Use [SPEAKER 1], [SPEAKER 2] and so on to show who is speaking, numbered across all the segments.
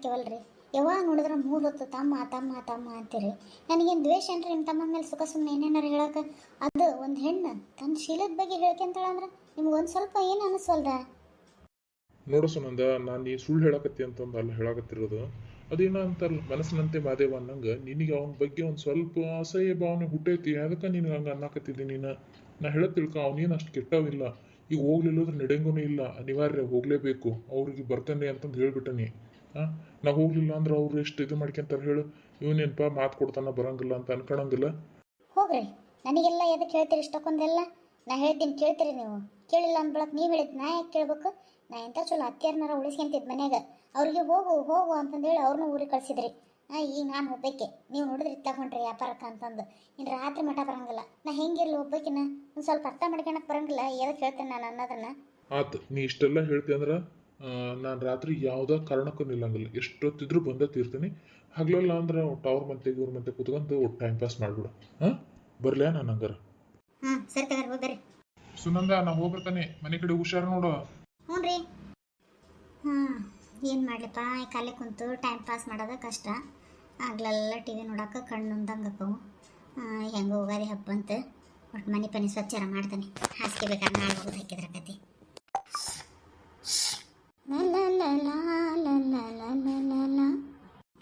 [SPEAKER 1] ಹಾಕ್ಯವಲ್ರಿ ಯಾವಾಗ ನೋಡಿದ್ರೆ ಮೂರು ಹೊತ್ತು ತಮ್ಮ ತಮ್ಮ ತಮ್ಮ ಅಂತೀರಿ. ನನಗೇನು ದ್ವೇಷ ಏನ್ರಿ ನಿಮ್ಮ ತಮ್ಮ ಮೇಲೆ? ಸುಖ ಸುಮ್ಮನೆ ಏನೇನಾರು ಹೇಳಕ್ಕೆ ಅದು ಒಂದು ಹೆಣ್ಣು ತನ್ನ ಶೀಲದ ಬಗ್ಗೆ ಹೇಳ್ಕೊಂತಾಳಂದ್ರೆ ನಿಮ್ಗೆ ಒಂದು ಸ್ವಲ್ಪ ಏನು ಅನಿಸ್ವಲ್ದ
[SPEAKER 2] ನೋಡು ಸುನಂದ, ನಾನು ನೀ ಸುಳ್ಳು ಹೇಳಕತ್ತಿ ಅಂತಂದು ಅಲ್ಲಿ ಹೇಳಕತ್ತಿರೋದು. ಅದೇನ ಅಂತಲ್ಲ ಮನಸ್ಸಿನಂತೆ ಮಾದೇವ ಅನ್ನಂಗೆ, ನಿನಗೆ ಅವನ ಬಗ್ಗೆ ಒಂದು ಸ್ವಲ್ಪ ಅಸಹ್ಯ ಭಾವನೆ ಹುಟ್ಟೈತಿ, ಅದಕ್ಕೆ ನಿನಗೆ ಹಂಗೆ ಅನ್ನಕತ್ತಿದ್ದೆ ನೀನು. ನಾ ಹೇಳೋ ತಿಳ್ಕ ಅವನೇನು ಅಷ್ಟು ಕೆಟ್ಟವಿಲ್ಲ ಈಗ ಹೋಗ್ಲಿಲ್ಲದ್ರೆ ನಡೆಯಂಗೂ ಇಲ್ಲ, ಅನಿವಾರ್ಯ ಹೋಗಲೇಬೇಕು, ಅವ್ರಿಗೆ ಬರ್ತಾನೆ ಅಂತಂದು ಹೇಳ್ಬಿಟ್ಟನಿ. ನಾ ಹೋಗ್ಲಿಲ್ಲ ಅಂದ್ರೆ ಅವ್ರು ಎಷ್ಟು ಇದು ಮಾಡ್ಕೊಂತಾರೆ ಹೇಳು. ಇವನೇನಪ್ಪ ಮಾತು ಕೊಡ್ತಾನ ಬರಂಗಿಲ್ಲ ಅಂತ ಅನ್ಕೊಳಂಗಿಲ್ಲ
[SPEAKER 1] ಹೋಗ್ರಿ. ನನಗೆಲ್ಲ ಎದಕ್ಕೆ ಹೇಳ್ತೀರಿ ಇಷ್ಟಕ್ಕೊಂದೆಲ್ಲ? ನಾ ಹೇಳ್ತೀನಿ ಕೇಳ್ತೀರಿ ನೀವು. ಕೇಳಿಲ್ಲ ಅಂದ್ಬಳಕ್ ನೀವು ಹೇಳಿದ್ ನಾ ಯಾಕೆ ಕೇಳ್ಬೇಕು? ನಾ ಎಂಥ ಚಲೋ ಅತ್ತಿಯರ್ನಾರ ಉಳಿಸ್ಕೊಂತಿದ್ ಮನ್ಯಾಗ. ಅವ್ರಿಗೆ ಹೋಗು ಹೋಗು ಅಂತಂದೇಳಿ ಅವ್ರನ್ನೂ ಊರಿಗೆ ಕಳ್ಸಿದ್ರಿ. ಹಾಂ ಈಗ ನಾನು ಒಬ್ಬಕ್ಕೆ ನೀವು ನೋಡಿದ್ರಿ ತಗೊಂಡ್ರಿ ವ್ಯಾಪಾರಕ್ಕೆ ಅಂತಂದು. ಇನ್ನು ರಾತ್ರಿ ಮಠ ಬರಂಗಿಲ್ಲ. ನಾ ಹೆಂಗಿರ್ಲಿ ಒಬ್ಬಕಿನ? ಒಂದು ಸ್ವಲ್ಪ ಅರ್ಥ ಮಾಡ್ಕೊಳಕ್ ಬರಂಗಿಲ್ಲ. ಎದಕ್ಕೆ ಹೇಳ್ತೇನೆ ನಾನು ಅನ್ನೋದನ್ನ?
[SPEAKER 2] ಆತು ನೀ ಇಷ್ಟೆಲ್ಲ ಹೇಳ್ತಿ ಅಂದ್ರೆ ನಾನು ರಾತ್ರಿ ಯಾವುದೋ ಕಾರಣಕ್ಕೂ ನಿಲ್ಲಂಗಿಲ್ಲ. ಎಷ್ಟೊತ್ತಿದ್ರು ಬಂದೇ ತೀರ್ತೀನಿ. ಹಗಲೆಲ್ಲ ಅಂದ್ರೆ ಟವರ್ ಮತ್ತೆ ಇವ್ರ ಮತ್ತೆ ಕುತ್ಕೊಂಡು ಒಟ್ಟು ಟೈಮ್ ಪಾಸ್ ಮಾಡ್ಬಿಡು. ಹಾಂ? ಬರ್ಲ್ಯಾ ನಾನು ಹಂಗಾರ?
[SPEAKER 1] ಸರಿ
[SPEAKER 2] ಸುನಂದ ನಾ ಹೋಗ್ಬರ್ತಾನೆ ಮನೆ ಕಡೆ ಹುಷಾರು ನೋಡು.
[SPEAKER 1] ಹ್ಞೂ ರೀ. ಹ್ಞೂ ಏನು ಮಾಡ್ಲಿಪ್ಪ? ಈ ಕಾಲೇ ಕುಂತು ಟೈಮ್ ಪಾಸ್ ಮಾಡೋದ ಕಷ್ಟ. ಆಗ್ಲೆಲ್ಲ ಟಿ ವಿ ನೋಡೋಕೆ ಕಣ್ಣು ಅಂದಂಗೆ ಅಪ್ಪವು ಹೆಂಗೆ ಹೋಗಾರಿ ಹಬ್ಬ ಅಂತ. ಒಟ್ಟು ಮನೆ ಪನಿ ಸ್ವಚ್ಛರ ಮಾಡ್ತಾನೆ. ಹಾಸಿಗೆ ಬೇಕಾದ್ರೆ ನಾಳೆ ಹೋಗೋದು ಹಾಕಿದ್ರ ಕತೆ.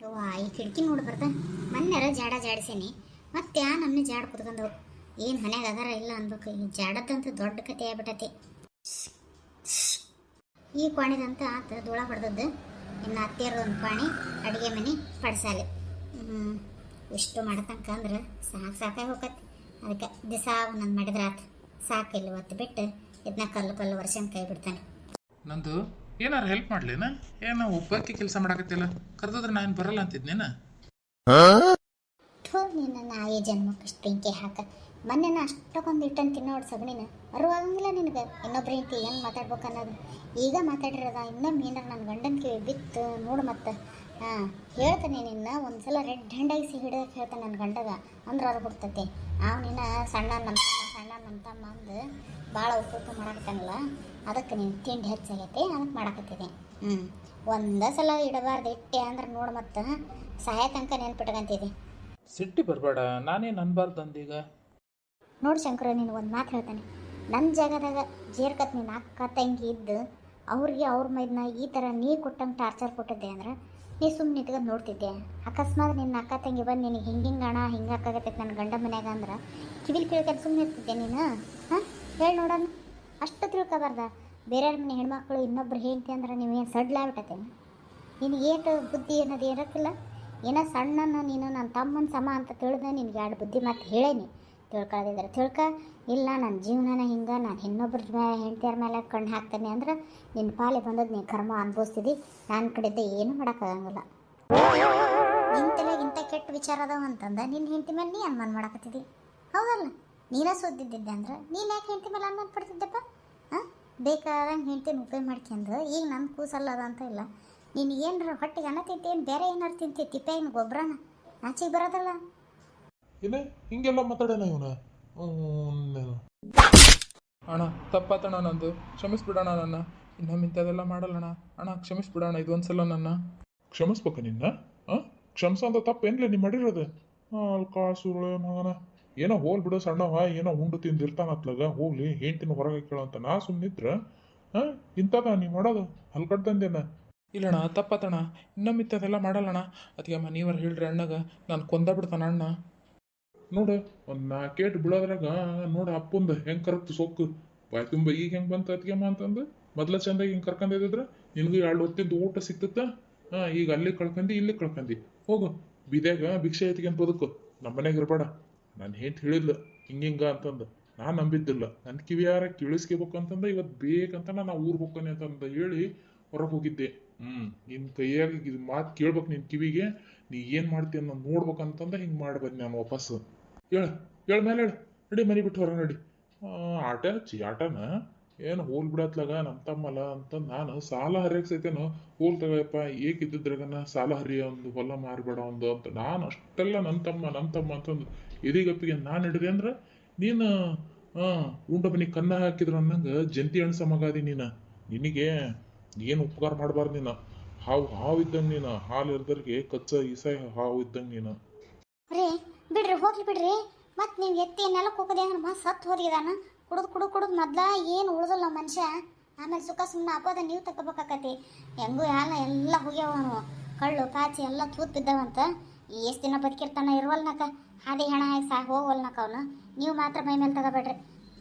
[SPEAKER 1] ಯವ್ವಾ, ಈ ಕಿಟಕಿ ನೋಡಿ ಬರ್ತ. ಮೊನ್ನೆರ ಜಾಡ ಜಾಡಿಸೇನಿ. ಮತ್ತೆ ಯಾ ನಮ್ಮನೆ ಜಾಡ ಕುತ್ಕೊಂಡವು ಏನು ಮನ್ಯಾಗ ಅದರ ಇಲ್ಲ ಅನ್ಬೇಕು. ಈ ಜಾಡದಂತ ದೊಡ್ಡ ಕತೆ ಆಗ್ಬಿಟ್ಟತಿ ಈ ಕ್ವಾಣಿದಂತ ಆತ ಧೂಳ ಹೊಡೆದದ್ದು ಇನ್ನು ಅತ್ತೆಯರ್ದು ಒಂದು ಕ್ವಾಣಿ ಅಡುಗೆ ಮನೆ, ಪಡ್ಸಾಲೆ. ಇಷ್ಟು ಮಾಡತಂಕ ಅಂದ್ರೆ ಸಾಕು ಸಾಕಾಗಿ ಹೋಗತ್ತೆ ಅದಕ್ಕೆ ದಿವಸ ಒಂದೊಂದು ಮಾಡಿದ್ರೆ ಆತು. ಸಾಕಿಲ್ಲ ಒತ್ತು ಬಿಟ್ಟು ಇದನ್ನ ಕಲ್ಲು ಕಲ್ಲು ವರ್ಷನ್ ಕೈ ಬಿಡ್ತಾನೆ.
[SPEAKER 3] ನಂದು ಏನಾರು ಹೆಲ್ಪ್ ಮಾಡ್ಲೇನ? ಏನೋ ಒಬ್ಬಾಕಿ ಕೆಲಸ ಮಾಡಕತ್ತಿಲ್ಲ? ಕರೆದ್ರೆ ನಾನು ಬರಲ್ಲ ಅಂತಿದ್ನೇನ?
[SPEAKER 1] ಥೂ ನಿನ್ನ ನಾಯಿ ಜನ್ಮಕ್ಕಷ್ಟು ಬೆಂಕಿ ಹಾಕ. ಮೊನ್ನೆ ನಾ ಅಷ್ಟಕ್ಕೊಂದು ಇಟ್ಟಂತ ತಿನ್ನೋಡ್ ಸಗಣಿನ. ಅರುವಾಗಂಗಿಲ್ಲ ನಿನಗೆ. ಇನ್ನೊಬ್ರ ಹೆಂಡತಿ ಹೆಂಗೆ ಮಾತಾಡ್ಬೇಕು ಅನ್ನೋದು. ಈಗ ಮಾತಾಡಿರೋದ ಇನ್ನೊಮ್ಮೆ ಏನಾರ ನನ್ನ ಗಂಡನ ಕಿವಿ ಬಿತ್ತು. ನೋಡು ಮತ್ತೆ. ಹಾಂ ಹೇಳ್ತಾನೆ ನಿನ್ನ. ಒಂದ್ಸಲ ರೆಡ್ ಹ್ಯಾಂಡಾಗಿಸಿ ಹಿಡಿದಕ್ಕೆ ಹೇಳ್ತಾನೆ ನನ್ನ ಗಂಡಗ. ಅಂದ್ರೆ ಅದು ಬಿಡ್ತತಿ ಅವನಿನ್ನ ಸಣ್ಣ ನಮ್ಮ ನಮ್ಮ ತಮ್ಮ ಅಂದು ಭಾಳ ಉಪ್ಪು ಉಪ್ಪು ಮಾಡಾಕತ್ತಾನಲ್ಲ ಅದಕ್ಕೆ ನೀನು ತಿಂಡಿ ಹೆಚ್ಚಾಗೈತಿ ಅದಕ್ಕೆ ಮಾಡಕತ್ತಿದೆ ಹ್ಞೂ ಒಂದೇ ಸಲ ಇಡಬಾರ್ದು ಇಟ್ಟೆ ಅಂದ್ರೆ ನೋಡಿ ಮತ್ತೆ ಸಹಾಯ ತನಕ ನೆನ್ಪಿಟ್ಕಂತಿದೆ
[SPEAKER 3] ಸಿಟ್ಟಿ ಬರಬೇಡ ನಾನೇನು ಅನ್ಬಾರ್ದು ಅಂದೀಗ
[SPEAKER 1] ನೋಡಿ ಶಂಕರ ನೀನು ಒಂದು ಮಾತು ಹೇಳ್ತಾನೆ. ನನ್ನ ಜಾಗದಾಗ ಜೇರ್ಕತ್ ನೀನು ಅಕ್ಕ ತಂಗಿ ಇದ್ದು ಅವ್ರಿಗೆ ಅವ್ರ ಮೈದನ್ನ ಈ ಥರ ನೀ ಕೊಟ್ಟಂಗೆ ಟಾರ್ಚರ್ ಕೊಟ್ಟಿದ್ದೆ ಅಂದ್ರೆ ನೀ ಸುಮ್ಮನೆ ನಿಂತ್ಕೊಂಡು ನೋಡ್ತಿದ್ದೆ ಅಕಸ್ಮಾತ್ ನಿನ್ನ ಅಕ್ಕ ತಂಗಿ ಬಂದು ನಿನಗೆ ಹಿಂಗೆ ಹಿಂಗೆ ಅಣ್ಣ ಹಿಂಗೆ ಆಕಾಗತ್ತೈತೆ ನನ್ನ ಗಂಡ ಮನ್ಯಾಗ ಅಂದ್ರೆ, ಕಿವಿಲ್ ಕೇಳ್ಕೊಂಡು ಸುಮ್ಮನೆ ಇರ್ತಿದ್ದೆ ನೀನು? ಹಾಂ? ಹೇಳಿ ನೋಡೋಣ. ಅಷ್ಟು ತಿಳ್ಕೊಬಾರ್ದ. ಬೇರೆಯವ್ರ ಮನೆ ಹೆಣ್ಮಕ್ಳು ಇನ್ನೊಬ್ರು ಹೇಳ್ತಿ ಅಂದ್ರೆ ನೀವೇನು ಸಡ್ಲಾಗ್ಬಿಟ್ಟತೇನೆ ನಿನಗೆ ಏನು ಬುದ್ಧಿ ಅನ್ನೋದು ಇರೋಕ್ಕಿಲ್ಲ ಏನೋ ಸಣ್ಣನ ನೀನು ನನ್ನ ತಮ್ಮನ ಸಮ ಅಂತ ತಿಳಿದ ನಿನಗೆ ಎರಡು ಬುದ್ಧಿ ಮಾತು ಹೇಳೇನಿ. ತಿಳ್ಕೊಳ್ಳೋದಿದ್ರೆ ತಿಳ್ಕ, ಇಲ್ಲ ನನ್ನ ಜೀವನನ ಹಿಂಗೆ, ನಾನು ಇನ್ನೊಬ್ರ ಮೇಲೆ ಹೆಂಡತಿಯರ ಮೇಲೆ ಕಣ್ಣು ಹಾಕ್ತೀನಿ ಅಂದ್ರೆ ನಿನ್ನ ಪಾಲಿ ಬಂದದ್ದು ನೀನು ಕರ್ಮ ಅನುಭವಿಸ್ತಿದ್ದಿ ನನ್ನ ಕಡೆಯಿಂದ ಏನೂ ಮಾಡೋಕ್ಕಾಗಂಗಿಲ್ಲ. ನಿನ್ನ ತಲೆಗೆ ಇಂಥ ಕೆಟ್ಟ ವಿಚಾರ ಅದಾವ ಅಂತಂದ ನಿನ್ನ ಹೆಂಡತಿ ಮೇಲೆ ನೀ ಅನುಮಾನ ಮಾಡಕತ್ತಿದ್ದಿ ಹೌದಲ್ಲ? ನೀನೇ ಸೋದಿದ್ದಿದ್ದೆ ಅಂದ್ರೆ ನೀನು ಯಾಕೆ ಹೆಂಡತಿ ಮೇಲೆ ಅನುಮಾನ ಪಡ್ತಿದ್ದಪ್ಪ? ಹಾಂ? ಬೇಕಾದಂಗೆ ಹೆಂಡ್ತಿನ ಉಪಯೋಗ ಮಾಡ್ಕೊಂಡು ಈಗ ನನ್ನ ಕೂಸಲ್ಲ ಅಂತ ಇಲ್ಲ. ನೀನು ಏನರ ಹೊಟ್ಟೆಗೆ ಅನ್ನ ತಿಂತೀನಿ, ಬೇರೆ ಏನಾರು ತಿಂತಿ ಏನು ಗೊಬ್ಬರನ ಆಚೆಗೆ ಬರೋದಲ್ಲ?
[SPEAKER 2] ಏನೇ ಹಿಂಗೆಲ್ಲ ಮಾತಾಡೋಣ ಇವನು.
[SPEAKER 3] ಅಣ್ಣ ತಪ್ಪಾತಣ್ಣ ನಂದು. ಕ್ಷಮಿಸ್ಬಿಡೋಣ ನನ್ನ. ಇನ್ನೊಮ್ಮೆ ಇಂಥದ್ದೆಲ್ಲ ಮಾಡಲ್ಲಣ್ಣ. ಅಣ್ಣ ಕ್ಷಮಿಸ್ಬಿಡೋಣ. ಇದೊಂದ್ಸಲ ನನ್ನ.
[SPEAKER 2] ಕ್ಷಮಿಸ್ಬೇಕ ನಿನ್ನ? ಹಾಂ ಕ್ಷಮಿಸ ಅಂತ ತಪ್ಪೇನ್ಲೇ ನೀ ಮಾಡಿರೋದು? ಸುರುಳೆ ಮಗನ. ಏನೋ ಹೋಲ್ ಬಿಡು ಸಣ್ಣವ ಏನೋ ಉಂಡು ತಿಂದಿರ್ತಾನತ್ಲಾಗ ಹೋಗ್ಲಿ ಹೆಂಡ್ತಿನ ಹೊರಗೆ ಕೇಳೋ ಅಂತ ನಾ ಸುಮ್ಮನಿದ್ರ ಹಾಂ ಇಂಥದ ನೀ ಮಾಡೋದು? ಹಲ್ಕಡ್ದಂದೇನ
[SPEAKER 3] ಇಲ್ಲಣ್ಣ ತಪ್ಪಾತಣ್ಣ. ಇನ್ನೊಮ್ಮೆ ಇಂಥದ್ದೆಲ್ಲ ಮಾಡಲ್ಲಣ್ಣ. ಅದಕ್ಕೆ ಅಮ್ಮ ನೀವರ ಹೇಳ್ರಿ ಅಣ್ಣಗ. ನಾನು ಕೊಂದ ಬಿಡ್ತಾನ ಅಣ್ಣ.
[SPEAKER 2] ನೋಡು, ಒಂದು ನಾಲ್ಕೇಟ್ ಬಿಡೋದ್ರಾಗ ನೋಡ ಅಪ್ಪಂದು ಹೆಂಗ್ ಕರಕ್ತು ಸೊಕ್ಕು. ಬಾಯ್ ತುಂಬ ಈಗ ಹೆಂಗೆ ಬಂತ ಅತ್ಗೆಮ್ಮ ಅಂತಂದು? ಮೊದ್ಲ ಚಂದಾಗಿ ಹಿಂಗೆ ಇದ್ರ ನಿನಗೂ ಎರಡು ಹೊತ್ತಿಂದ ಊಟ ಸಿಕ್ತತ್ತ? ಹಾ, ಈಗ ಅಲ್ಲಿ ಕಳ್ಕಂದಿ ಇಲ್ಲಿ ಕಳ್ಕಂದಿ. ಹೋಗು, ಬಿದ್ಯಾಗ ಭಿಕ್ಷೆ ಎತ್ಕೊಂಡ್ ಬದುಕು. ನಮ್ಮ ಇರಬೇಡ. ನಾನು ಹೆಂಟ್ ಹಿಂಗ ಹಿಂಗ ಅಂತಂದು. ನಾನು ನಂಬಿದ್ದಿಲ್ಲ. ನನ್ನ ಕಿವಿಯಾರ ಕೇಳಿಸ್ಕೋಬೇಕು ಅಂತಂದ ಇವತ್ತು ಬೇಕಂತ ನಾನು ಊರ್ ಹೋಗ್ತಾನೆ ಅಂತಂದ ಹೇಳಿ ಹೊರಗೆ ಹೋಗಿದ್ದೆ. ಹ್ಮ್, ನಿನ್ ಕೈಯಾಗ ಮಾತು ಕೇಳ್ಬೇಕು ನಿನ್ ಕಿವಿಗೆ. ನೀ ಏನು ಮಾಡ್ತೀಯ ಅನ್ನೋ ನೋಡ್ಬೇಕಂತಂದ ಹಿಂಗೆ ಮಾಡಿ ಬಂದೆ ನಾನು ವಾಪಸ್ಸು. ಹೇಳ ಹೇಳ ಮೇಲೆ ಹೇಳು. ನಡಿ ಮನೆ ಬಿಟ್ಟು ಹೊರ ನಡಿ. ಆಟ ಹಚ್ಚಿ ಆಟನ? ಏನು ಹೋಲ್ ಬಿಡತ್ಲಾಗ ನಮ್ಮ ತಮ್ಮಲ್ಲ ಅಂತ ನಾನು ಸಾಲ ಹರಿಯಕ್ಕೆ ಸೈತೇನು ಹೋಲ್ ತಗೋಯಪ್ಪ ಏಕಿದ್ದಿದ್ರಾಗನ ಸಾಲ ಹರಿಯ ಒಂದು ಹೊಲ ಮಾರಬೇಡ ಒಂದು ಅಂತ ನಾನು ಅಷ್ಟೆಲ್ಲ ನನ್ನ ತಮ್ಮ ನನ್ನ ತಮ್ಮ ಅಂತಂದು ಎದಿಗಪ್ಪಿಗೆ ನಾನು ಹಿಡಿದೆ ಅಂದ್ರೆ ನೀನು ಹಾಂ ಉಂಡ ಮನೆ ಕನ್ನ ಹಾಕಿದ್ರು ಅನ್ನಂಗೆ ಜಂತಿ ಅಣಸ ಮಗಾದಿ ನೀನು. ನಿನಗೆ ಏನು ಉಪಕಾರ ಮಾಡಬಾರ್ದು ನೀನು. ಹಾವು ಹಾವು ಇದ್ದಂಗೆ ನೀನು, ಹಾಲು ಇರ್ದರ್ಗೆ ಕಚ್ಚ, ಈಸಾಯಿ ಹಾವು ಇದ್ದಂಗೆ ನೀನು.
[SPEAKER 1] ಹೋಗ್ಲಿ ಬಿಡ್ರಿ. ಮತ್ತೆ ನೀವು ಎತ್ತಿ ನೆಲಕ್ಕೆ ಹೋಗೋದೇ ಅಂದ್ರೆ ಮತ್ತೆ ಸತ್ತು ಹೋದಿದಾನ ಕುಡಿದು ಕುಡಿದು ಕುಡಿದು ಮೊದ್ಲ ಏನು ಉಳ್ದಲ್ಲ ಮನುಷ್ಯ. ಆಮೇಲೆ ಸುಖ ಸುಮ್ಮನೆ ಅಪೋದ ನೀವು ತಗೋಬೇಕಾಕತಿ ಹೆಂಗೂ ಯಾಲ ಎಲ್ಲ ಹೋಗ್ಯಾವನು. ಕಳ್ಳು, ಪಾಚಿ ಎಲ್ಲ ತೂತ್ ಬಿದ್ದಾವಂತ. ಎಷ್ಟು ದಿನ ಬದುಕಿರ್ತಾನ ಇರುವಲ್ನಕ. ಹಾದಿ ಹೆಣ ಸಾ ಹೋಗವಲ್ನಕ ಅವನು. ನೀವು ಮಾತ್ರ ಮೈ ಮೇಲೆ ತಗೋಬೇಡ್ರಿ.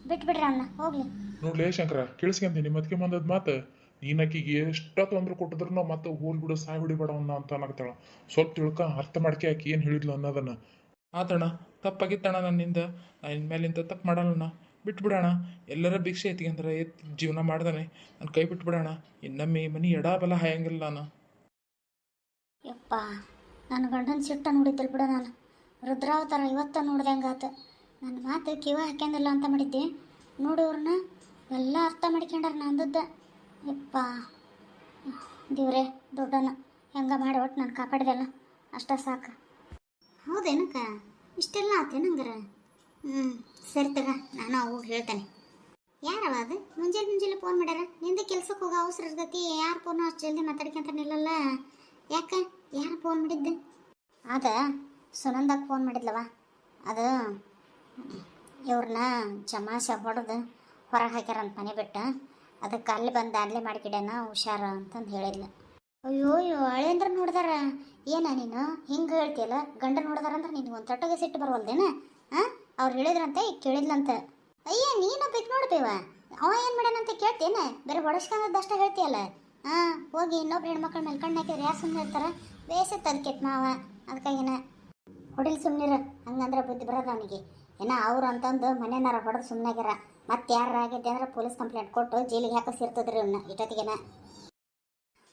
[SPEAKER 1] ಬಿಟ್ಬಿಡ್ರಿ ಅವನ್ನ ಹೋಗ್ಲಿ.
[SPEAKER 2] ನೋಡ್ಲಿ ಶಂಕರ, ಕೇಳಿಸ್ಕೊಂತೀನಿ. ಮತ್ಕೆ ಬಂದದ್ ಮಾತು. ನೀನಕ್ಕಿಗೆ ಎಷ್ಟ ತೊಂದ್ರೆ ಕೊಟ್ಟಿದ್ರು ಮತ್ತೆ ಹೋಲ್ ಬಿಡು, ಸಾಯ್ ಹೊಡಿಬೇಡ ಅಂತ ಅನ್ನಕತ್ತಾಳ. ಸ್ವಲ್ಪ ತಿಳ್ಕ, ಅರ್ಥ ಮಾಡ್ಕೆ ಆಕಿ ಏನು ಹೇಳಿದ್ಲು ಅನ್ನೋದನ್ನ.
[SPEAKER 3] ಆತಣ್ಣ, ತಪ್ಪಾಗಿತ್ತಣ್ಣ ನನ್ನಿಂದ. ನಾನು ಇನ್ಮೇಲಿಂದ ತಪ್ಪು ಮಾಡಲ್ಲಣ್ಣ. ಬಿಟ್ಬಿಡೋಣ ಎಲ್ಲರ ಭಿಕ್ಷೆ ಎತ್ಕೊಂಡ್ರೆ ಎತ್ ಜೀವನ ಮಾಡ್ದಾನೆ. ನನ್ನ ಕೈ ಬಿಟ್ಬಿಡೋಣ ಇನ್ನೊಮ್ಮೆ ಈ ಮನೆ ಎಡಬಲ ಹಾಯಂಗಿಲ್ಲ ನಾನು.
[SPEAKER 1] ಯಪ್ಪ ನನ್ನ ಗಂಡನ ಸಿಟ್ಟ ನೋಡಿದ್ದಲ್ ಬಿಡ ನಾನು. ರುದ್ರಾವತಾರ ಇವತ್ತ ನೋಡ್ದಂಗಾತು. ನನ್ನ ಮಾತು ಕಿವ ಹಾಕ್ಯಂದಿಲ್ಲ ಅಂತ ಮಾಡಿದ್ದೆ? ನೋಡೋರ್ನ ಎಲ್ಲ ಅರ್ಥ ಮಾಡ್ಕೊಂಡಾರ ನಂದದ್ದ. ಯಪ್ಪ, ದೇವ್ರೆ, ದೊಡ್ಡನ. ಹೆಂಗ ಮಾಡಿ ಒಟ್ಟು ನಾನು ಕಾಪಾಡಿದೆಲ್ಲ ಅಷ್ಟ ಸಾಕು. ಹೌದೇನಕ್ಕ? ಇಷ್ಟೆಲ್ಲ ಆತೇನಂಗಾರ ಹ್ಞೂ ಸರಿ ತಗ, ನಾನು ಅವಾಗ ಹೇಳ್ತೇನೆ. ಯಾರವ ಅದು? ಮುಂಜಾನೆ ಮುಂಜಾನೆ ಫೋನ್ ಮಾಡ್ಯಾರ? ನಿಂದ ಕೆಲ್ಸಕ್ಕೆ ಹೋಗೋ ಅವಸರ ಇರ್ತೈತಿ, ಯಾರು ಫೋನು ಅಷ್ಟು ಜಲ್ದಿ ಮಾತಾಡ್ಕೊಂತ ನಿಲ್ಲಲ್ಲ? ಯಾಕೆ? ಯಾರು ಫೋನ್ ಮಾಡಿದ್ದೆ? ಅದ, ಸುನಂದಾಗ ಫೋನ್ ಮಾಡಿದ್ಲವ. ಅದು, ಇವ್ರನ್ನ ಚಮಾಷ ಹೊಡೆದು ಹೊರಗೆ ಹಾಕ್ಯಾರಂತ ಮನೆ ಬಿಟ್ಟು. ಅದಕ್ಕೆ ಅಲ್ಲಿ ಬಂದು ಅಲ್ಲೇ ಮಾಡ್ಕಿಡ್ಯಾನ, ಹುಷಾರು ಅಂತಂದು ಹೇಳಿದ್ಲು. ಅಯ್ಯೋ ಹಳೇಂದ್ರ ನೋಡ್ದಾರ. ಏನ ನೀನು? ಹಿಂಗೆ ಹೇಳ್ತಿಯಲ್ಲ, ಗಂಡ ನೋಡ್ದಾರ ಅಂದ್ರೆ ನಿನಗೆ ಒಂದು ತೊಟ್ಟಗೆ ಸಿಟ್ಟು ಬರವಲ್ದೇನ? ಹಾಂ ಅವ್ರು ಹೇಳಿದ್ರಂತೆ ಕೇಳಿದ್ಲಂತ. ಅಯ್ಯ, ನೀನು ಬೇಕು ನೋಡ್ಬೇವ ಅವ ಏನು ಮಾಡ್ಯಾನಂತ ಕೇಳ್ತೇನೆ. ಬೇರೆ ದಷ್ಟ ಹೇಳ್ತಿಯಲ್ಲ. ಹಾಂ ಹೋಗಿ ಇನ್ನೊಬ್ರು ಹೆಣ್ಮಕ್ಳ ಮೇಲೆ ಕಣ್ಣು ಹಾಕಿದ್ರೆ ಯಾರು ಸುಮ್ಮನೆ ಇರ್ತಾರ? ಬೇಸತ್ತು ಅದಕ್ಕೆ ಮಾವ. ಅದಕ್ಕಾಗಿನ ಹೊಡಿಲ್ ಸುಮ್ಮನಿರ ಹಂಗಂದ್ರೆ ಬುದ್ಧಿ ಬರೋದು ಅವನಿಗೆ. ಏನ ಅವ್ರು ಅಂತಂದು ಮನೆನಾರ ಹೊಡೆದು ಸುಮ್ಮನಾಗ್ಯಾರ ಮತ್ತೆ ಯಾರು ಆಗಿದ್ದೆ ಅಂದ್ರೆ ಪೊಲೀಸ್ ಕಂಪ್ಲೇಂಟ್ ಕೊಟ್ಟು ಜೈಲಿಗೆ ಹಾಕಿಸಿರ್ತದ್ರಿ ಇವನ್ನ ಇಟೊತ್ತಿಗೆನ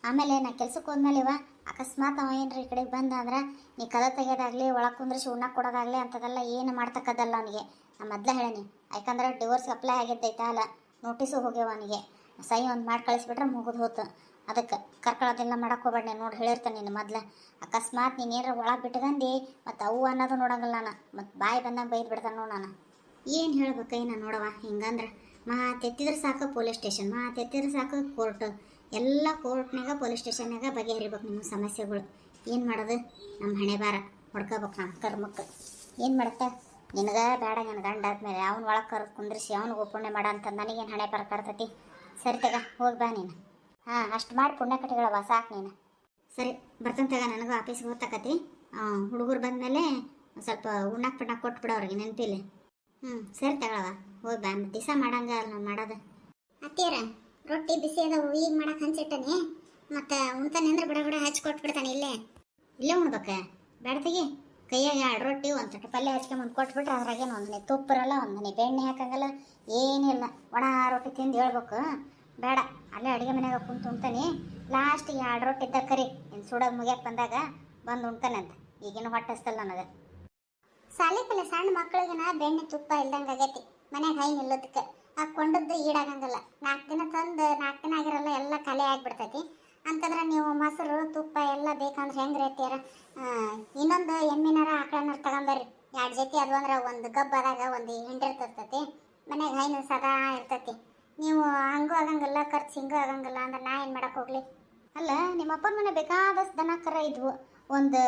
[SPEAKER 1] ಆಮೇಲೆ ನಾ ಕೆಲ್ಸಕ್ಕೆ ಹೋದ್ಮೇಲೆ ಇವ, ಅಕಸ್ಮಾತ್ ಅವ ಏನ್ರಿ ಈ ಕಡೆಗೆ ಬಂದ ಅಂದ್ರೆ, ನೀ ಕದ ತೆಗೆಯೋದಾಗ್ಲಿ, ಒಳಗೆ ಕುಂದ್ರಿಸಿ ಉಣ್ಣ ಕೊಡೋದಾಗ್ಲಿ ಅಂತದೆಲ್ಲ ಏನು ಮಾಡ್ತಕ್ಕದಲ್ಲ ಅವನಿಗೆ. ನಾ ಮೊದ್ಲ ಹೇಳೀನಿ, ಯಾಕಂದ್ರೆ ಡಿವೋರ್ಸ್ ಅಪ್ಲೈ ಆಗಿದ್ದೈತಾ ಅಲ್ಲ ನೋಟಿಸು ಹೋಗ್ಯಾವ ಅವನಿಗೆ. ಸಹಿ ಒಂದು ಮಾಡಿ ಕಳಿಸ್ಬಿಟ್ರೆ ಮುಗಿದು ಹೋತು. ಅದಕ್ಕೆ ಕರ್ಕೊಳ್ಳೋದೆಲ್ಲ ಮಾಡಕ್ಕೆ ಹೋಗ್ಬೇಡ ನೋಡಿ ಹೇಳಿರ್ತಾನೆ ನೀನು ಮೊದ್ಲು. ಅಕಸ್ಮಾತ್ ನೀನು ಏನಾರ ಒಳಗೆ ಬಿಟ್ಕಂದು, ಮತ್ತು ಅವು ಅನ್ನೋದು ನೋಡಂಗಿಲ್ಲ ನಾನು, ಮತ್ತು ಬಾಯಿ ಬಂದಂಗೆ ಬೈದು ಬಿಡ್ತಾನೆ ನೋಡು ನಾನು. ಏನು ಹೇಳ್ಬೇಕು ನಾನು ನೋಡವ ಹಿಂಗಂದ್ರೆ? ಮಾತೆತ್ತಿದ್ರೆ ಸಾಕು ಪೊಲೀಸ್ ಸ್ಟೇಷನ್, ಮಾತೆತ್ತಿದ್ರೆ ಸಾಕು ಕೋರ್ಟ್. ಎಲ್ಲ ಕೋರ್ಟ್ನಾಗ, ಪೊಲೀಸ್ ಸ್ಟೇಷನ್ನಾಗ ಬಗೆಹರಿಬೇಕು ನಿಮ್ಮ ಸಮಸ್ಯೆಗಳು. ಏನು ಮಾಡೋದು? ನಮ್ಮ ಹಣೆ ಬಾರ ಹೊಡ್ಕೋಬೇಕು ನಮ್ಮ ಕರ್ಮಕ್ಕೆ. ಏನು ಮಾಡುತ್ತೆ? ನಿನಗೆ ಬೇಡ ನನ್ನ ಗಂಡ ಆದ್ಮೇಲೆ. ಅವ್ನ ಒಳಗೆ ಕರೆದು ಕುಂದ್ರಿಸಿ ಅವ್ನಿಗೆ ಪುಣ್ಯ ಮಾಡ ಅಂತ ನನಗೇನು ಹಣೆ ಬರ ಕರ್ತತಿ ಸರಿ ತಗ, ಹೋಗಿ ಬಾ ನೀನು. ಹಾಂ, ಅಷ್ಟು ಮಾಡಿ ಪುಣ್ಯ ಕಟ್ಟಿಗಳವ ಸಾಕು ನೀನು. ಸರಿ ಬರ್ತಂತ ತಗ, ನನಗೂ ಆಫೀಸ್ಗೆ ಹೋಗ್ತಕತಿ ಹುಡುಗರು ಬಂದಮೇಲೆ ಸ್ವಲ್ಪ ಉಣ್ಣಕ್ಕೆ ಪಣ್ಣಕ್ಕೆ ಕೊಟ್ಬಿಡು ಅವ್ರಿಗೆ ನೆನಪಿಲ್ಲ ಹ್ಞೂ ಸರಿ ತಗೊಳವ ಹೋಗಿ ಬಾ ದಿವಸ ಮಾಡಂಗ ಅಲ್ಲ ಮಾಡೋದು. ಅತ್ತೀರ ರೊಟ್ಟಿ ಬಿಸಿ ಅದಾವು, ಈಗ ಮಾಡಕ್ಕೆ ಹಂಚಿಟ್ಟನಿ. ಮತ್ತು ಉಣ್ತಾನೆ ಅಂದ್ರೆ ಬಿಡ ಬಿಡ ಹಚ್ಚಿ ಕೊಟ್ಬಿಡ್ತಾನೆ ಇಲ್ಲೇ. ಇಲ್ಲೇ ಉಣ್ಬೇಕ? ಬೆಡ್ತಿಗೆ ಕೈಯಾಗ ಎರಡು ರೊಟ್ಟಿ, ಒಂದು ಚಟ್ಟಿ ಪಲ್ಯ ಹಚ್ಕೊಂಬಂದು ಕೊಟ್ಬಿಟ್ರೆ ಅದ್ರಾಗೇನು ಒಂದು ತುಪ್ಪರಲ್ಲ ಇರಲ್ಲ ಒಂದು ಬೆಣ್ಣೆ ಹಾಕಂಗಲ್ಲ ಏನಿಲ್ಲ ಒಣ ರೊಟ್ಟಿ ತಿಂದು ಹೇಳ್ಬೇಕು. ಬೇಡ ಅಲ್ಲೇ ಅಡುಗೆ ಮನ್ಯಾಗ ಕುಂತು ಉಣ್ತಾನೆ. ಲಾಸ್ಟಿಗೆ ಎರಡು ರೊಟ್ಟಿ ಇದ್ದ ಕರಿ. ಇನ್ನು ಸುಡೋದು ಮುಗಿಯಕ್ಕೆ ಬಂದಾಗ ಬಂದು ಉಣ್ತಾನೆ ಅಂತ. ಈಗಿನ ಹೊಟ್ಟೆ ಹಸ್ತಲ್ಲ ನನಗೆ ಸಾಲಿ ಪಲ್ಲೆ ಸಣ್ಣ ಮಕ್ಳಿಗೆನ ಬೆಣ್ಣೆ ತುಪ್ಪ ಇಲ್ದಂಗೆ ಆಗೈತಿ. ಮನ್ಯಾಗ ಹೈ ನಿಲ್ಲೋದಕ್ಕೆ. ಆ ಕೊಂಡದ್ದು ಈಡಾಗಂಗಿಲ್ಲ. ನಾಲ್ಕು ದಿನ ತಂದು ನಾಲ್ಕು ದಿನ ಆಗಿರಲ್ಲ ಎಲ್ಲ ಖಾಲಿ ಆಗಿಬಿಡ್ತೈತಿ. ಅಂತಂದ್ರೆ ನೀವು ಮೊಸರು, ತುಪ್ಪ ಎಲ್ಲ ಬೇಕಂದ್ರೆ ಹೆಂಗೆ ರೀತಿಯಾರ ಇನ್ನೊಂದು ಎಮ್ಮಿನಾರ ಆಕಳನಾರ ತಗೊಂಬರ್ರಿ. ಎರಡು ಜೊತೆ ಅದು ಅಂದ್ರೆ ಒಂದು ಗಬ್ಬದಾಗ ಒಂದು ಹಿಂಡಿರ್ತೈತಿ ಮನೆಗೆ ಹೈನು ಸದಾ ಇರ್ತೈತಿ. ನೀವು ಹಂಗೂ ಆಗಂಗಿಲ್ಲ, ಖರ್ಚು ಹಿಂಗೂ ಆಗಂಗಿಲ್ಲ ಅಂದ್ರೆ ನಾ ಏನು ಮಾಡಕ್ಕೆ ಹೋಗ್ಲಿ? ಅಲ್ಲ ನಿಮ್ಮ ಅಪ್ಪನ ಮನೆ ಬೇಕಾದಷ್ಟು ದನ ಕರ ಇದ್ವು. ಒಂದು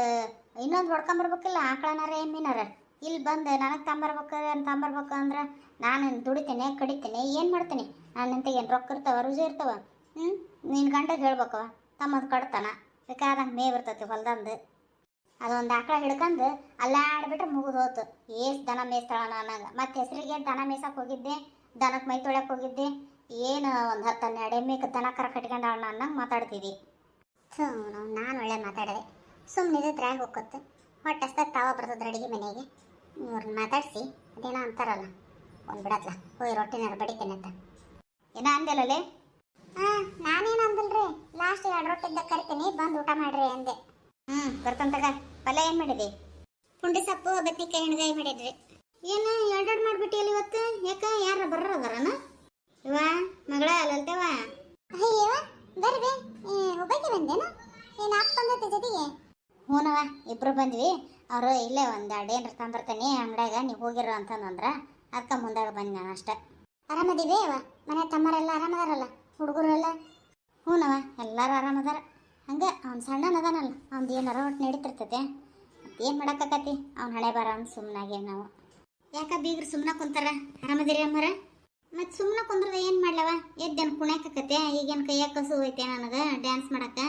[SPEAKER 1] ಇನ್ನೊಂದು ಹೊಡ್ಕೊಂಬರ್ಬೇಕಿಲ್ಲ, ಆಕಳನಾರ ಎಮ್ಮಿನಾರ ಇಲ್ಲಿ ಬಂದು, ನನಗೆ ತಂಬರ್ಬೇಕು ತಂಬರ್ಬೇಕು ಅಂದ್ರೆ ನಾನು ದುಡಿತೇನೆ, ಕಡಿತೇನೆ, ಏನು ಮಾಡ್ತೇನೆ? ನಾನು ನಿಂತ ಏನು ರೊಕ್ಕ ಇರ್ತಾವ, ರುಜಿ ಇರ್ತಾವ? ಹ್ಞೂ ನಿನ್ನ ಗಂಡಗೆ ಹೇಳ್ಬೇಕವ ತಮ್ಮದು ಕಡ್ತಾನ. ಬೇಕಾದಂಗೆ ಮೇ ಇರ್ತೈತಿ ಹೊಲ್ದಂದು. ಅದೊಂದು ಆಕಳ ಹಿಡ್ಕೊಂಡು ಅಲ್ಲಾಡ್ಬಿಟ್ರೆ ಮುಗಿದು ಹೋತು. ಏಸ್ ದನ ಮೇಯ್ತಾಳ ನನಗೆ ಮತ್ತೆ ಹೆಸರಿಗೆ ದನ ಮೇಯ್ಸಕ್ಕೆ ಹೋಗಿದ್ದೆ? ದನಕ್ಕೆ ಮೈ ತೊಳ್ಯಕ್ಕೆ ಹೋಗಿದ್ದೆ? ಏನು ಒಂದು ಹತ್ತು ಹನ್ನೆರಡು ಎಮ್ಮೆಗೆ ದನ ಕರ ಕಟ್ಕೊಂಡಾಳ ಅನ್ನಂಗೆ ಮಾತಾಡ್ತಿದ್ದಿ ಹ್ಞೂ ನಾನು ಒಳ್ಳೆ ಮಾತಾಡಿದೆ. ಸುಮ್ಮನೆ ಇದ್ರೆ ಹೋಗುತ್ತೆ ಹೊಟ್ಟೆ ತಾವ ಬರ್ತದೆ ಅಡುಗೆ ಮನೆಗೆ. ಇವ್ರನ್ನ ಮಾತಾಡಿಸಿ ಅದೇನೋ ಅಂತಾರಲ್ಲ ಒಂದು ಬಿಡತ್ಲ ಹೋಯ್ ರೊಟ್ಟಿನಾರ ಬಡಿತೇನೆ ಅಂತ. ಏನೋ ಅಂದೆಲ್ಲೇ ಹಾಂ ನಾನೇನು ಅಂದಲ್ರಿ? ಲಾಸ್ಟ್ ಎರಡು ರೊಟ್ಟಿ ಇದ್ದಾಗ ಕರಿತೀನಿ ಬಂದು ಊಟ ಮಾಡ್ರಿ ಅಂದೆ. ಹ್ಞೂ ಬರ್ತಂತಗ ಪಲ್ಯ ಏನು ಮಾಡಿದೆ? ಪುಂಡಿ ಸೊಪ್ಪು ಬದ್ನಿಕಾಯಿ ಎಣ್ಗಾಯಿ ಮಾಡಿದ್ರಿ. ಏನು ಎರಡೆರಡು ಮಾಡಿಬಿಟ್ಟಿಲ್ಲ ಇವತ್ತು? ಯಾಕ ಯಾರ ಬರೋಣ ಇವ ಮಗಳ ಅಲ್ಲಲ್ತೇವ ಅಯ್ಯವ ಬರ್ರಿ ಬೇ. ಒಬ್ಬಕ್ಕೆ ಬಂದೇನು? ಏನು ಅಪ್ಪ ಬಂದೈತೆ ಜೊತೆಗೆ? ಹ್ಞೂನವ ಇಬ್ರು ಬಂದ್ವಿ. ಅವರು ಇಲ್ಲೇ ಒಂದು ಅಡೇನ್ರ ತಂಬರ್ತಾನೆ ಅಂಗಡ್ಯಾಗ ನೀವು ಹೋಗಿರೋ ಅಂತಂದ್ರೆ ಅದಕ್ಕೆ ಮುಂದಾಗ ಬಂದು ನಾನು ಅಷ್ಟೆ. ಆರಾಮದಿವಿ ಅವ? ಮನೆ ತಮ್ಮರೆಲ್ಲ ಆರಾಮದಾರಲ್ಲ? ಹುಡುಗರೆಲ್ಲ? ಹ್ಞೂನವ ಎಲ್ಲರೂ ಆರಾಮದಾರ. ಹಂಗೆ ಅವ್ನು ಸಣ್ಣನದಾನಲ್ಲ ಅವ್ನು ಏನಾರ ಒಟ್ಟು ನಡೀತಿರ್ತೈತೆ. ಏನು ಮಾಡೋಕ್ಕಾಕತಿ ಅವ್ನ ಹಣೆ ಬರ ಅಂತ ಸುಮ್ಮನಾಗೆ ನಾವು. ಯಾಕ ಬೀಗ್ರು ಸುಮ್ಮನೆ ಕುಂತಾರ? ಆರಾಮದಿರಿ ಅಮ್ಮರ ಮತ್ತು ಸುಮ್ಮನೆ ಕುಂದ್ರದ ಏನು ಮಾಡ್ಲವ? ಎದ್ದೇನು ಕುಣ್ಯಾಕತ್ತೆ ಈಗೇನು ಕೈಯಾಗ ಕಸು ಐತೆ ನನಗೆ, ಡ್ಯಾನ್ಸ್ ಮಾಡಕ್ಕೆ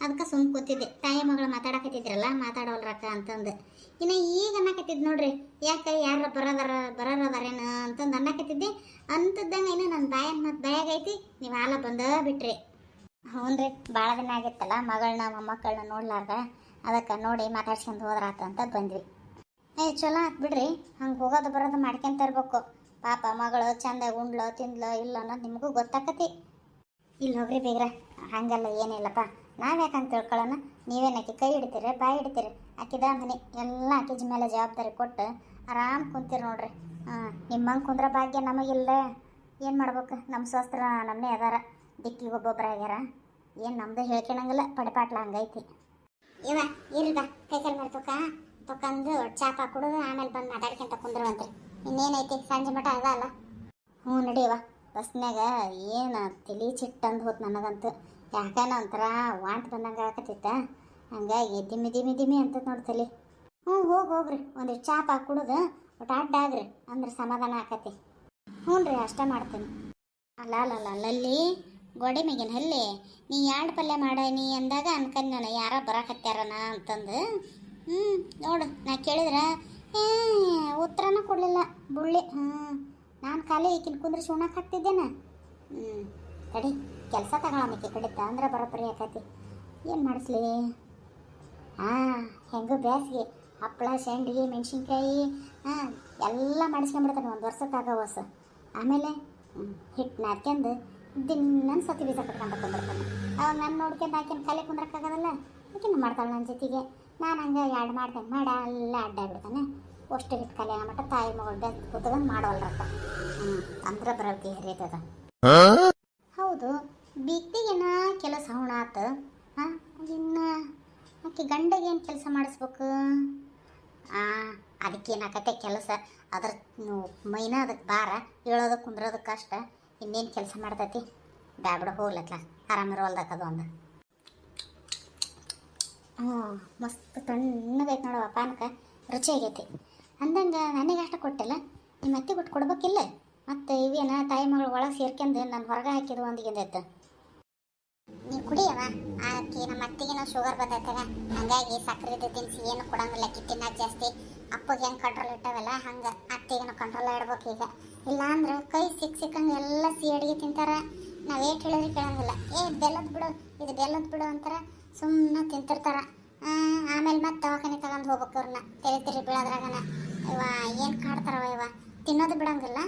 [SPEAKER 1] ಅದಕ್ಕೆ ಸುಮ್ಮ ಕೂತಿದ್ದೆ. ತಾಯಿ ಮಗಳು ಮಾತಾಡಕತ್ತಿದ್ರಲ್ಲ, ಮಾತಾಡೋಲ್ರಕ್ಕ ಅಂತಂದು. ಇನ್ನು ಈಗ ಅನ್ನಕತ್ತಿದ್ ನೋಡ್ರಿ. ಯಾಕೆ ಯಾರ ಬರೋದಾರ, ಬರೋರದಾರೇನು ಅಂತಂದು ಅನ್ನಕತ್ತಿದ್ದೆ. ಅಂಥದ್ದಂಗೆ ಇನ್ನು ನನ್ನ ಬಾಯನ್ ಮತ್ತು ಬಾಯಾಗೈತಿ ನೀವು ಹಾಲ ಬಂದ ಬಿಟ್ರಿ. ಹ್ಞೂ ರೀ ಭಾಳ ದಿನ ಆಗಿತ್ತಲ್ಲ ಮಗಳನ್ನ ಮೊಮ್ಮಕ್ಕಳನ್ನ ನೋಡ್ಲಾರ್ದ. ಅದಕ್ಕೆ ನೋಡಿ ಮಾತಾಡ್ಸ್ಕೊಂಡು ಹೋದ್ರಾತ ಅಂತ ಬಂದ್ವಿ. ಏ, ಚಲೋ ಆತ್ ಬಿಡ್ರಿ. ಹಂಗೆ ಹೋಗೋದು ಬರೋದು ಮಾಡ್ಕೊಂತ ಇರ್ಬೇಕು. ಪಾಪ ಮಗಳು ಚಂದ ಉಂಡ್ಲೋ, ತಿಂದ್ಲೋ ಇಲ್ಲ ಅನ್ನೋದು ನಿಮಗೂ ಗೊತ್ತಾಕತಿ. ಇಲ್ಲಿ ಹೋಗ್ರಿ ಬೇಗ ಹಂಗಲ್ಲ, ಏನಿಲ್ಲಪ್ಪ. ನಾವ್ ಯಾಕಂತ ತಿಳ್ಕೊಳ್ಳೋಣ? ನೀವೇನು ಆಕೆ ಕೈ ಹಿಡಿತೀರಿ, ಬಾಯಿ ಹಿಡ್ತೀರಿ? ಆಕಿದ ಮನೆ ಎಲ್ಲ ಆಕೆ ಮೇಲೆ ಜವಾಬ್ದಾರಿ ಕೊಟ್ಟು ಆರಾಮ್ ಕುಂತೀರಿ ನೋಡ್ರಿ. ಹಾಂ ನಿಮ್ಮಂಗೆ ಕುಂದ್ರ ಭಾಗ್ಯ ನಮಗಿಲ್ಲ ಏನು ಮಾಡ್ಬೇಕು? ನಮ್ಮ ಸ್ವಸ್ತ್ರ ನಮ್ಮನೆ ಅದಾರ. ದಿಕ್ಕಿಗೆ ಒಬ್ಬೊಬ್ರು ಆಗ್ಯಾರ. ಏನು ನಮ್ಮದು ಹೇಳ್ಕೊಳಂಗಿಲ್ಲ, ಪಡಪಾಟ್ಲ ಹಂಗೈತಿ. ಇವ ಕೈ ಕೈ ಮೇಲೆ ತುಕ. ತುಕಂದು ಚಾಪ ಕುಡಿದು ಆಮೇಲೆ ಬಂದು ಮಾತಾಡ್ಕೊಂತ ಕುಂದ್ರವಂತ್ರಿ. ಇನ್ನೇನೈತಿ? ಸಂಜೆ ಮಠ ಅದ ಅಲ್ಲ? ಹ್ಞೂ ನಡಿಯವ ಬಸ್ನಾಗ ಏನು ತಿಳಿ ಚಿಟ್ಟಂದು ಹೋತ್ ನನಗಂತೂ. ಯಾಕನ ಒಂಥರ ವಾಂಟ್ ಬಂದಂಗೆ ಆಗತ್ತಿತ್ತ ಹಂಗಾಗಿ ದಿಮ್ಮಿ ದಿಮ್ಮಿ ದಿಮ್ಮಿ ಅಂತ ನೋಡ್ತಲಿ ಹ್ಞೂ, ಹೋಗಿ, ಹೋಗ್ರಿ. ಒಂದು ಹಾಕಿ ಕುಡಿದು, ಒಟ್ಟು ಅಡ್ಡ ಆಗ್ರಿ. ಅಂದ್ರೆ ಸಮಾಧಾನ ಆಕತಿ. ಹ್ಞೂ ರೀ, ಅಷ್ಟೇ ಮಾಡ್ತೀನಿ. ಅಲ್ಲ ಅಲ್ಲ ಅಲ್ಲ ಅಲ್ಲಲ್ಲಿ ಗೋಡೆ ಮೇಗಿನ ಹಲ್ಲಿ, ನೀ ಎರಡು ಪಲ್ಯ ಮಾಡೀನಿ ಅಂದಾಗ ಅನ್ಕಂಡು ನಾನು ಯಾರ ಬರಾಕತ್ಯಾರನ ಅಂತಂದು. ಹ್ಞೂ, ನೋಡು, ನಾ ಕೇಳಿದ್ರೆ, ಏ, ಉತ್ತರನ ಕೊಡಲಿಲ್ಲ, ಬುಳ್ಳಿ. ಹ್ಞೂ, ನಾನು ಖಾಲಿ ಈಕಿನ ಕುಂದ್ರೆ ಶೂಣಕ್ಕೆ ಹಾಕ್ತಿದ್ದೇನೆ. ಹ್ಞೂ. ತಡಿ ಕೆಲಸ ತಗೊಳಮಕ್ಕೆ ಕಡಿತ ಅಂದ್ರೆ ಬರೋಬ್ಬರಿ ಆಕತಿ. ಏನು ಮಾಡಿಸ್ಲಿ? ಹಾಂ ಹೆಂಗೂ ಬೇಸಿಗೆ ಹಪ್ಪಳ ಶೇಂಡ್ಗಿ, ಮೆಣಸಿನ್ಕಾಯಿ ಹಾಂ ಎಲ್ಲ ಮಾಡಿಸ್ಕೊಂಬಿಡ್ತಾನೆ ಒಂದು ವರ್ಷ ಹೊಸ. ಆಮೇಲೆ ಹಿಟ್ಟು ನಾದ್ಕೊಂಡು ದಿನ ಸತಿ ಬೀಜ ಕಟ್ಕೊಂಡು ಕುಂದಿರ್ತಾನೆ ಅವಾಗ ನಾನು ನೋಡ್ಕೊಂಡು ಆಕಿನ ಕಲೆ ಕುಂದ್ರಕ್ಕಾಗೋದಲ್ಲ ಆಕಿನ ಮಾಡ್ತಾಳೆ ನನ್ನ ಜೊತೆಗೆ. ನಾನು ಹಂಗೆ ಎರಡು ಮಾಡ್ದಂಗೆ ಮಾಡ ಎಲ್ಲ ಅಡ್ಡಾಗ್ಬಿಡ್ತಾನೆ ಬಿಡ್ತಾನೆ ಅಷ್ಟು ಹಿಟ್ಟು ಕಲೆ ಆಗಮಟ್ಟ ತಾಯಿ ಮಗಳು ಕೂತ್ಕೊಂಡು ಮಾಡೋಲ್ರಪ್ಪ ಹ್ಞೂ ಅಂದ್ರೆ ಬರೋಕೆ ಹರಿಯತದ ಹೌದು. ಬಿತ್ತಿಗೇನ ಕೆಲಸ ಹುಣಾತ ಇನ್ನು ಆಕೆ ಗಂಡಗೆ ಏನು ಕೆಲಸ ಮಾಡಿಸ್ಬೇಕು? ಹಾಂ ಅದಕ್ಕೇನಾಕತ್ತೆ ಕೆಲಸ? ಅದ್ರ ಮೈನ ಅದಕ್ಕೆ ಭಾರ ಹೇಳೋದಕ್ಕೆ ಕುಂದ್ರೋದಕ್ಕೆ ಕಷ್ಟ. ಇನ್ನೇನು ಕೆಲಸ ಮಾಡ್ತೈತಿ? ಬ್ಯಾಬಿಡ ಹೋಗ್ಲಕ್ಕ ಆರಾಮಿರೋಲ್ದಕ್ಕ ಅದು. ಒಂದು ಹ್ಞೂ, ಮಸ್ತ್ ತಣ್ಣಗೈತೆ ನೋಡವ ಪಾನಕ. ರುಚಿಯಾಗೈತಿ ಅಂದಂಗೆ ನನಗೆ ಅಷ್ಟು ಕೊಟ್ಟಲ್ಲ. ನಿಮ್ಮ ಅತ್ತೆ ಕೊಟ್ಟು ಕೊಡ್ಬೇಕಿಲ್ಲ? ಮತ್ತು ಇವೇನ ತಾಯಿ ಮಗಳು ಒಳಗೆ ಸೇರ್ಕೊಂಡು ನಾನು ಹೊರಗೆ ಹಾಕಿದ್ದು ಒಂದಿಗಿಂದೈತೆ ನೀವು ಕುಡಿಯವ ಆಕೆ ನಮ್ಮ ಅತ್ತಿಗೆ ಶುಗರ್ ಬಂದೈತಾಗ ಹಂಗಾಗಿ ಸಕ್ಕರೆ ತಿನ್ಸಿ ಏನು ಕೊಡಂಗಿಲ್ಲ. ಕಿ ತಿನ್ನೋದು ಜಾಸ್ತಿ ಅಪ್ಪಗೆ ಹೆಂಗೆ ಕಂಟ್ರೋಲ್ ಇಟ್ಟವಲ್ಲ ಹಂಗೆ ಅತ್ತಿಗೆ ಕಂಟ್ರೋಲ್ ಇಡ್ಬೇಕು ಈಗ. ಇಲ್ಲ ಅಂದ್ರೆ ಕೈ ಸಿಕ್ಕ ಸಿಕ್ಕಂಗೆ ಎಲ್ಲ ಸಿಹಿ ಅಡುಗೆ ತಿಂತಾರ. ನಾವು ಏಟ್ ಹೇಳಿದ್ರೆ ಕೇಳಂಗಿಲ್ಲ. ಏ, ಬೆಲ್ಲದ ಬಿಡು, ಇದು ಬೆಲ್ಲದ ಬಿಡು ಅಂತಾರೆ ಸುಮ್ಮನೆ ತಿಂತಿರ್ತಾರ. ಆಮೇಲೆ ಮತ್ತೆ ದವಾಖಾನೆ ತಗೊಂಡು ಹೋಗ್ಬೇಕು ಅವ್ರನ್ನ ತೆರೆ ತೆರಿ ಬೀಳೋದ್ರಾಗನ. ಇವ ಏನು ಕಾಡ್ತಾರವ ಇವ ತಿನ್ನೋದು ಬಿಡಂಗಿಲ್ಲ.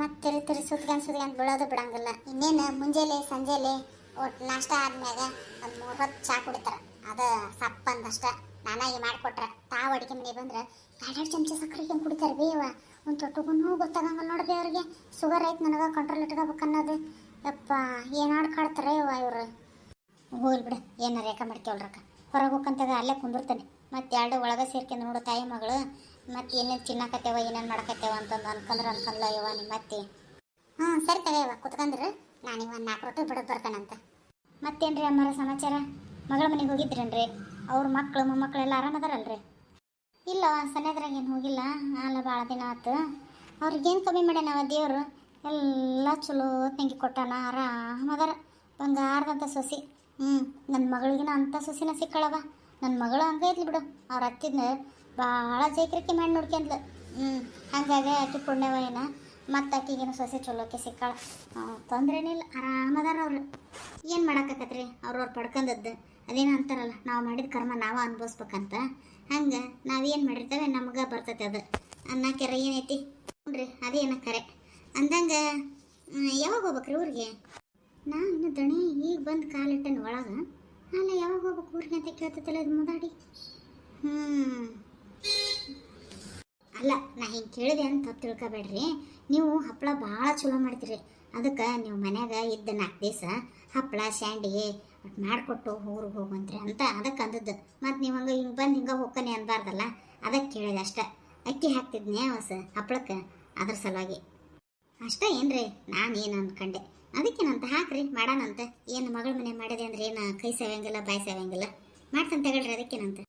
[SPEAKER 1] ಮತ್ತೆ ತಿರು ತಿರು ಸುತ್ಕೊಂಡು ಸುತ್ಕೊಂಡು ಬಿಡೋದು ಬಿಡಂಗಿಲ್ಲ. ಇನ್ನೇನು ಮುಂಜಾನೆ, ಸಂಜೆಲಿ ಒಟ್ಟು ನಾಷ್ಟ ಆದ್ಮ್ಯಾಗ ಒಂದು ಮೂರು ಹೊತ್ತು ಚಾ ಕುಡಿತಾರ. ಅದು ಸಪ್ಪಂದಷ್ಟ ನಾನಾಗಿ ಮಾಡಿಕೊಟ್ರೆ. ತಾವು ಅಡಿಗೆ ಮನೆ ಬಂದ್ರೆ ಎರಡೆರಡು ಚಮಚ ಸಕ್ಕರೆ ಹೆಂಗೆ ಕುಡಿತಾರೆ ಬೇವ ಒಂದು ತೊಟ್ಟುಗೂ ಗೊತ್ತಾಗಂಗಲ್ಲ ನೋಡ್ರಿ ಅವ್ರಿಗೆ. ಶುಗರ್ ಐತೆ ನನಗೆ ಕಂಟ್ರೋಲ್ ಇಟ್ಕೋಬೇಕು ಅನ್ನೋದು. ಯಪ್ಪ, ಏನು ಆಡ್ಕಾಡ್ತಾರೆ ಇವ ಇವರು? ಹೋಗ್ಲಿ ಬಿಡು, ಏನಾರ ರೇಖ ಮಾಡ್ಕೊಳ್ರಕ್ಕ ಹೊರಗೆ ಹೋಗ್ಕಂತಾಗ ಅಲ್ಲೇ ಕುಂದಿರ್ತಾನೆ. ಮತ್ತೆ ಎರಡು ಒಳಗೆ ಸೇರ್ಕೊಂಡು ನೋಡು ತಾಯಿ ಮಗಳು. ಮತ್ತೆ ಏನೇನು ತಿನ್ನಕತ್ತೇವ, ಏನೇನು ಮಾಡಕತ್ತೇವ ಅಂತಂದು ಅನ್ಕೊಂಡ್ರೆ ಅನ್ಕೊಂಡ್ಲ ಇವ ನಿಮ್ಮ ಅತ್ತಿ. ಹ್ಞೂ ಸರಿ ತಗಯವ ಕುತ್ಕಂದ್ರೆ. ನಾನು ಒಂದು ನಾಲ್ಕು ರೊಟ್ಟಿ ಬಿಡೋದು ಬರ್ತಾನಂತ ಮತ್ತೇನ್ರಿ ಅಮ್ಮರ ಸಮಾಚಾರ? ಮಗಳ ಮನೆಗೆ ಹೋಗಿದ್ರೇನ್ರಿ? ಅವ್ರ ಮಕ್ಕಳು ಮೊಮ್ಮಕ್ಕಳೆಲ್ಲ ಆರಾಮದಾರಲ್ರಿ ಇಲ್ಲ, ಸಣ್ಣದ್ರಾಗ ಏನು ಹೋಗಿಲ್ಲ. ಅಲ್ಲ ಭಾಳ ದಿನ ಆತು. ಅವ್ರಿಗೇನು ಕಮ್ಮಿ ಮಾಡ್ಯಾನವ ದೇವರು? ಎಲ್ಲ ಚಲೋ ತಂಗಿ ಕೊಟ್ಟಾನ ಆರಾಮದಾರ ಬಂಗಾರದಂಥ ಸೊಸಿ. ಹ್ಞೂ ನನ್ನ ಮಗಳಿಗಿನ ಅಂಥ ಸೊಸಿನ ಸಿಕ್ಕಳವ ನನ್ನ ಮಗಳು ಹಂಗೆ ಐತ್ಲಿ ಬಿಡು. ಅವ್ರ ಅತ್ತಿದ್ನ ಭಾಳ ಜೈಕ್ರಿಕೆ ಮಾಡಿ ನೋಡ್ಕೊಂಡ್ಲು. ಹ್ಞೂ ಹಂಗಾಗಿ ಆಕೆ ಪುಣ್ಯವ ಏನ ಮತ್ತು ಆಕಿಗೇನು ಸೊಸೆ ಚಲೋಕೆ ಸಿಕ್ಕಾಳ. ತೊಂದ್ರೆನಿಲ್ಲ ಆರಾಮದಾರ ಅವ್ರು. ಏನು ಮಾಡಾಕತ್ತೈತ್ರಿ ಅವ್ರವ್ರು ಪಡ್ಕೊಂಡದ್ದು. ಅದೇನೋ ಅಂತಾರಲ್ಲ, ನಾವು ಮಾಡಿದ ಕರ್ಮ ನಾವು ಅನ್ಭವಿಸ್ಬೇಕಂತ. ಹಂಗೆ ನಾವೇನು ಮಾಡಿರ್ತೇವೆ ನಮ್ಗೆ ಬರ್ತೈತೆ ಅದು. ಅನ್ನಕ್ಕೆರ ಏನೈತಿ? ಹ್ಞೂ ರೀ ಅದೇನ ಕರೆ. ಅಂದಂಗೆ ಯಾವಾಗ ಹೋಗ್ಬೇಕ್ರಿ ಊರಿಗೆ? ನಾ ಇನ್ನು ದಣಿ ಈಗ ಬಂದು ಕಾಲಿಟ್ಟನ ಒಳಗೆ. ಅಲ್ಲ, ಯಾವಾಗ ಹೋಗ್ಬೇಕು ಊರಿಗೆ ಅಂತ ಕೇಳ್ತೈತಲ್ಲ ಇದು ಮುದಾಡಿ? ಹ್ಞೂ ಅಲ್ಲ, ನಾ ಹಿಂಗೆ ಕೇಳಿದೆ ಅಂತ ತಿಳ್ಕೊಬೇಡ್ರಿ. ನೀವು ಹಪ್ಪಳ ಭಾಳ ಚಲೋ ಮಾಡ್ತೀರಿ. ಅದಕ್ಕೆ ನೀವು ಮನ್ಯಾಗ ಇದ್ದ ನಾಲ್ಕು ದಿವಸ ಹಪ್ಪಳ ಶಾಂಡಿಗೆ ಮಾಡಿಕೊಟ್ಟು ಊರಿಗೆ ಹೋಗುವಂತ್ರಿ ಅಂತ ಅದಕ್ಕೆ ಅಂದದ್ದು. ಮತ್ತು ನೀವು ಹಂಗೆ ಹಿಂಗೆ ಬಂದು ಹಿಂಗೆ ಹೋಗ್ಕನಿ ಅನ್ಬಾರ್ದಲ್ಲ ಅದಕ್ಕೆ ಕೇಳಿದೆ ಅಷ್ಟೆ. ಅಕ್ಕಿ ಹಾಕ್ತಿದ್ನೇ ಹೊಸ ಹಪ್ಪಳಕ್ಕೆ ಅದ್ರ ಸಲುವಾಗಿ. ಅಷ್ಟೇ ಏನ್ರಿ, ನಾನು ಏನು ಅನ್ಕಂಡೆ. ಅದಕ್ಕೇನಂತ ಹಾಕ್ರಿ ಅಂತ ಏನು ಮಗಳ ಮನೆ ಮಾಡಿದೆ ಅಂದ್ರೆ ಏನು ಕೈ ಸೇವಂಗಿಲ್ಲ ಬಾಯಿ ಸೇವಂಗಿಲ್ಲ ಮಾಡ್ತಾನೆ ತಗೊಳ್ರಿ ಅದಕ್ಕೇನಂತ